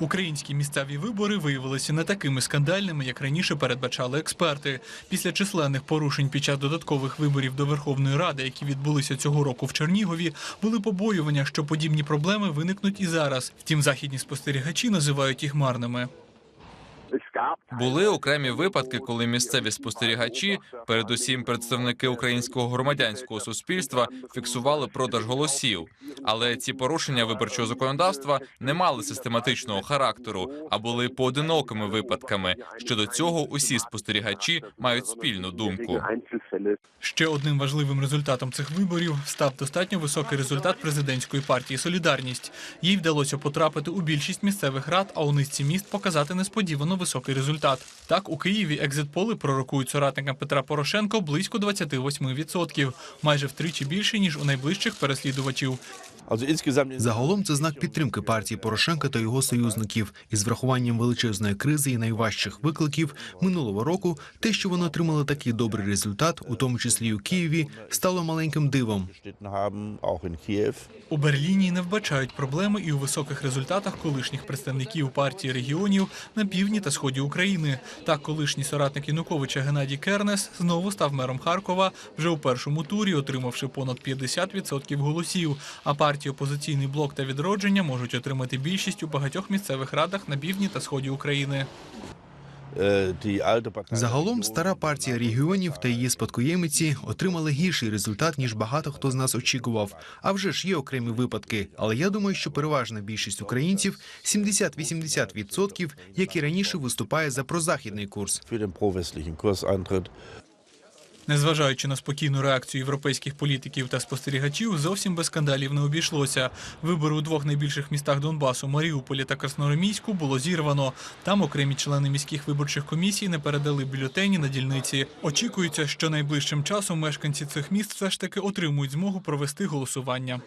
Українські місцеві вибори виявилися не такими скандальними, як раніше передбачали експерти. Після численних порушень під час додаткових виборів до Верховної Ради, які відбулися цього року в Чернігові, були побоювання, що подібні проблеми виникнуть і зараз. Втім, західні спостерігачі називають їх марними. Були окремі випадки, коли місцеві спостерігачі, передусім представники українського громадянського суспільства, фіксували продаж голосів. Але ці порушення виборчого законодавства не мали систематичного характеру, а були поодинокими випадками. Щодо цього усі спостерігачі мають спільну думку. Ще одним важливим результатом цих виборів став достатньо високий результат президентської партії Солідарність. Їй вдалося потрапити у більшість місцевих рад, а у низці міст показати несподівано високий результат. Так, у Києві екзитполи пророкують соратникам Петра Порошенко близько 28%, майже втричі більше ніж у найближчих переслідувачів. Загалом це знак підтримки партії Порошенка та його союзників із врахуванням величезної кризи і найважчих викликів минулого року. Те, що вони отримали такий добрий результат, у тому числі у Києві, стало маленьким дивом. У Берліні не вбачають проблеми і у високих результатах колишніх представників партії регіонів на півдні та сході України. Так, колишній соратник Януковича Геннадій Кернес знову став мером Харкова вже у першому турі, отримавши понад 50% голосів. А партії опозиційний блок та відродження можуть отримати більшість у багатьох місцевих радах на півдні та сході України. Загалом стара партія регіонів та її спадкоємиці отримали гірший результат ніж багато хто з нас очікував. А вже ж є окремі випадки. Але я думаю, що переважна більшість українців 70-80%, як і раніше, виступає за прозахідний курс. Незважаючи на спокійну реакцію європейських політиків та спостерігачів, зовсім без скандалів не обійшлося. Вибори у двох найбільших містах Донбасу Маріуполі та Красноармійську було зірвано. Там окремі члени міських виборчих комісій не передали бюлетені на дільниці. Очікується, що найближчим часом мешканці цих міст все ж таки отримують змогу провести голосування.